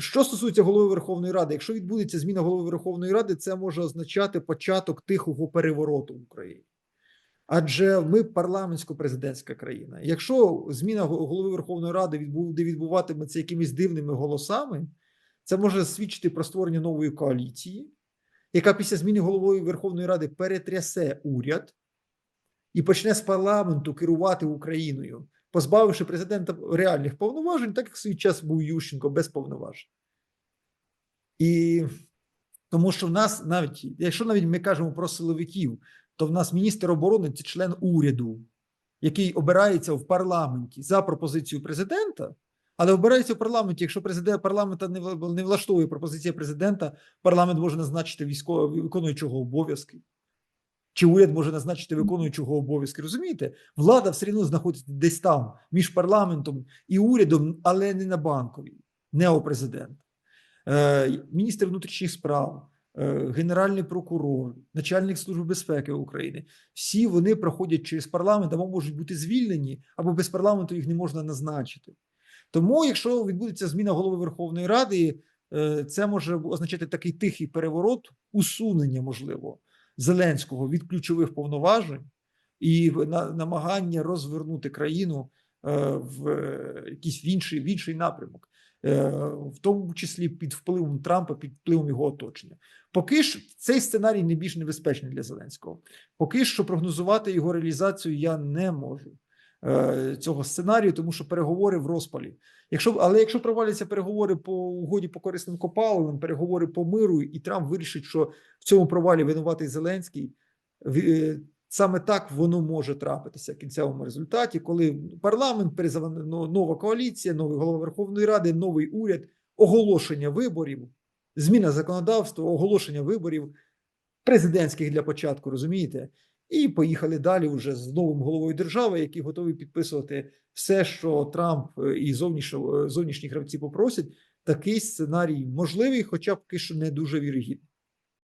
Що стосується голови Верховної Ради, якщо відбудеться зміна голови Верховної Ради, це може означати початок тихого перевороту в Україні. Адже ми парламентсько-президентська країна. Якщо зміна голови Верховної Ради буде відбуватиметься якимись дивними голосами, це може свідчити про створення нової коаліції, яка після зміни голови Верховної Ради перетрясе уряд і почне з парламенту керувати Україною, позбавивши президента реальних повноважень, так як в свій час був Ющенко без повноважень. І тому що в нас навіть, якщо навіть ми кажемо про силовиків, то в нас міністр оборони це член уряду, який обирається в парламенті за пропозицією президента, але обирається в парламенті. Якщо президент парламента не влаштовує пропозиція президента, парламент може назначити військового виконуючого обов'язки. Чи уряд може назначити виконуючого обов'язки? Розумієте? Влада все одно знаходиться десь там, між парламентом і урядом, але не на банковій, не у президента. Е, міністр внутрішніх справ, е, генеральний прокурор, начальник служби безпеки України. Всі вони проходять через парламент або можуть бути звільнені, або без парламенту їх не можна назначити. Тому, якщо відбудеться зміна голови Верховної Ради, е, це може означати такий тихий переворот, усунення, можливо, Зеленського від ключових повноважень і на- намагання розвернути країну е, в е, якийсь в інший, в інший напрямок, е, в тому числі під впливом Трампа, під впливом його оточення. Поки ж цей сценарій не більш небезпечний для Зеленського. Поки що прогнозувати його реалізацію я не можу цього сценарію, тому що переговори в розпалі. Якщо але якщо проваляться переговори по угоді по корисним копаливам, переговори по миру, і Трамп вирішить, що в цьому провалі винуватий Зеленський, е, саме так воно може трапитися в кінцевому результаті, коли парламент нова коаліція, новий голова Верховної Ради, новий уряд, оголошення виборів, зміна законодавства, оголошення виборів президентських для початку, розумієте? І поїхали далі вже з новим головою держави, які готові підписувати все, що Трамп е, і зовнішні, зовнішні гравці попросять. Такий сценарій можливий, хоча поки що не дуже вірогідний.